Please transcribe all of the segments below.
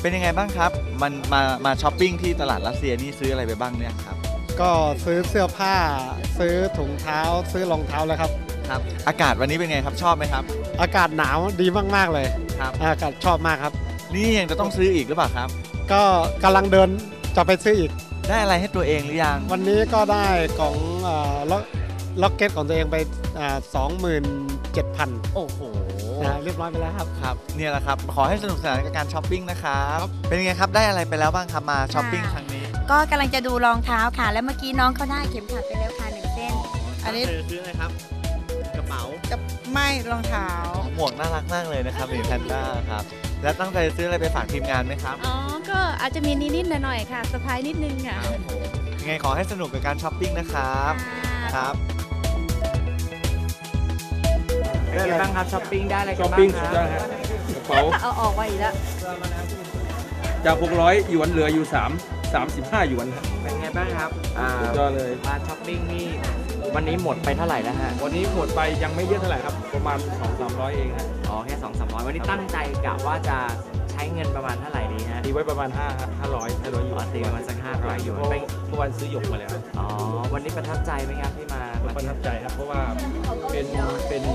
เป็นยังไงบ้างครับ มันมามาช้อปปิ้งที่ตลาดรัสเซียนี่ซื้ออะไรไปบ้างเนี่ยครับ ก็ซื้อเสื้อผ้า ซื้อถุงเท้า ซื้อรองเท้าแล้วครับ ครับ อากาศวันนี้เป็นไงครับชอบไหมครับ อากาศหนาวดีมากๆเลยครับ อากาศชอบมากครับ นี่ยังจะต้องซื้ออีกหรือเปล่าครับ ก็กำลังเดินจะไปซื้ออีก ได้อะไรให้ตัวเองหรือยัง วันนี้ก็ได้ของเอ่อล็อกล็อกเก็ตของตัวเองไปสองหมื่นเจ็ดพันโอ้โห เรียบร้อยไปแล้วครับครับ เนี่ยแหละครับ ขอให้สนุกสนานกับการช้อปปิ้งนะครับ เป็นยังไงครับ ได้อะไรไปแล้วบ้างครับมาช้อปปิ้งครั้งนี้ ก็กำลังจะดูรองเท้าค่ะ แล้วเมื่อกี้น้องเขาได้เข็มขัดไปแล้วค่ะหนึ่งเส้น อันนี้ซื้ออะไรครับ กระเป๋ากับไม่รองเท้า หมวกน่ารักมากเลยนะครับหมีแพนด้าครับ แล้วตั้งใจซื้ออะไรไปฝากทีมงานไหมครับอ๋อ ก็อาจจะมีนิดๆหน่อยๆค่ะสะพายนิดนึงค่ะครับผมยังไงขอให้สนุกกับการช้อปปิ้งนะครับ ครับ เป็นไงบ้างครับช้อปปิ้งได้อะไรช้กัอนปบ้าปิ้งงคสุดรัยอดบฮะกระเป๋าเอาออกไว้อีกแล้ว จาก600หยวนเหลืออยู่ 3 35หยวนฮะเป็นไงบ้างครับอ่าสุดยอดเลย มาช้อปปิ้งนี่วันนี้หมดไปเท่าไหร่แล้วฮะ วันนี้หมดไปยังไม่เยอะเท่าไหร่ครับ ประมาณ 2-300 เองฮะ อ๋อแค่สองสามร้อยวันนี้ตั้งใจกะว่าจะใช้เงินประมาณเท่าไหร่ดีฮะ ตีไว้ประมาณ5 500 500หยอ๋วอนตีประมาณสักห้าร้อยอยู่เพราะเป็นเมื่อวานซื้อหยกมาแล้ว อ๋อ วันนี้ประทับใจไหมครับที่มามาประทับใจครับ เพราะว่าเป็น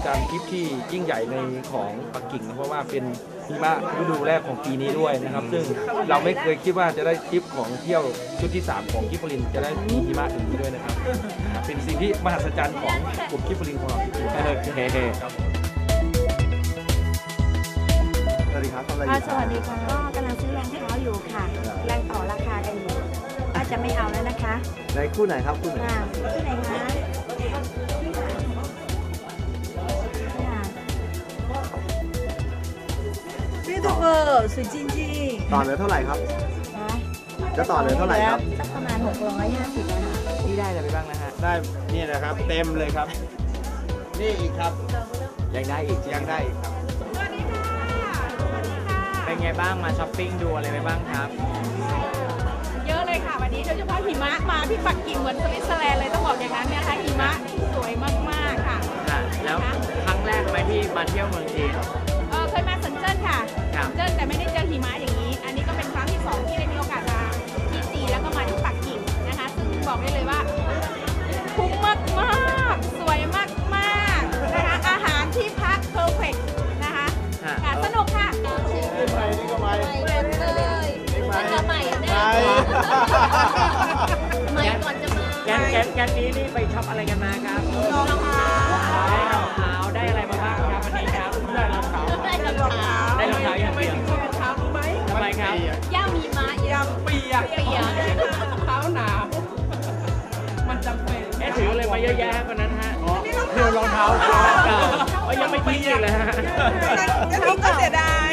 เป็นการทริปที่ยิ่งใหญ่ในของปักกิ่งนะเพราะว่าเป็นหิมะฤดูแรกของปีนี้ด้วยนะครับ ซึ่งเราไม่เคยคิดว่าจะได้ทริปของเที่ยวชุดที่ 3 ของกิฟฟลินจะได้มีหิมะอย่างนี้ด้วยนะครับ เป็นสิ่งที่มหัศจรรย์ของกลุ่มกิฟฟลินของเราจริงๆโอเคสวัสดีครับทำอะไรออ่ายู่สวัสดีค่ะก็กำลังซื้อรองเท้าอยู่ค่ะกำลังต่อราคากันอยู่ว่าจะไม่เอาแล้วนะคะในคู่ไหนครับคู่ไหน ค่ะที่ไหนคะค่ะ เอร์สวยจริงต่อเหลือเท่าไหร่ครับจะต่อเหลือเท่าไหร่ครับ สักประมาณ 650นบคะ นี่ได้อะไรไปบ้างนะฮะ ได้นี่นะครับ เต็มเลยครับ นี่อีกครับยังได้อีกใช่ยังได้อีกครับเป็นไงบ้างมาช้อปปิ้งดูอะไรไปบ้างครับ เยอะเลยค่ะ วันนี้โดยเฉพาะหิมะมาที่ปักกิ่งเหมือนสวิตเซอร์แลนด์เลยต้องบอกอย่างนั้นนะคะหิมะสวยมากๆค่ะ ค่ะ แล้วครั้งแรกไหมที่มาเที่ยวเมืองจีน ค่ะครับเซินเจิ้นแต่ไม่ได้เจอหิมะอย่างนี้ อันนี้ก็เป็นครั้งที่สองที่ได้มีโอกาสมาที่จีนแล้วก็มาที่ปักกิ่งนะคะ ซึ่งบอกได้เลยว่าคุ้มมากมากๆสวยมากมากๆนะคะ อาหารที่พักเพอร์เฟกนะคะฮะ ค่ะสนุกค่ะแก๊งแก๊งแก๊งแก๊งนี้นี่ไปช็อปอะไรกันมาครับรองเท้า ทำไมครับย่ามีม้าย่าเปียกเปียกเท้าหนาวมันจำเป็นเอ๊ะถืออะไรมาเยอะแยะคนนั้นฮะเรือรองเท้าเก่าเอ้ยยังไม่ทิ้งอีกเลยฮะ那听ก็เสียดาย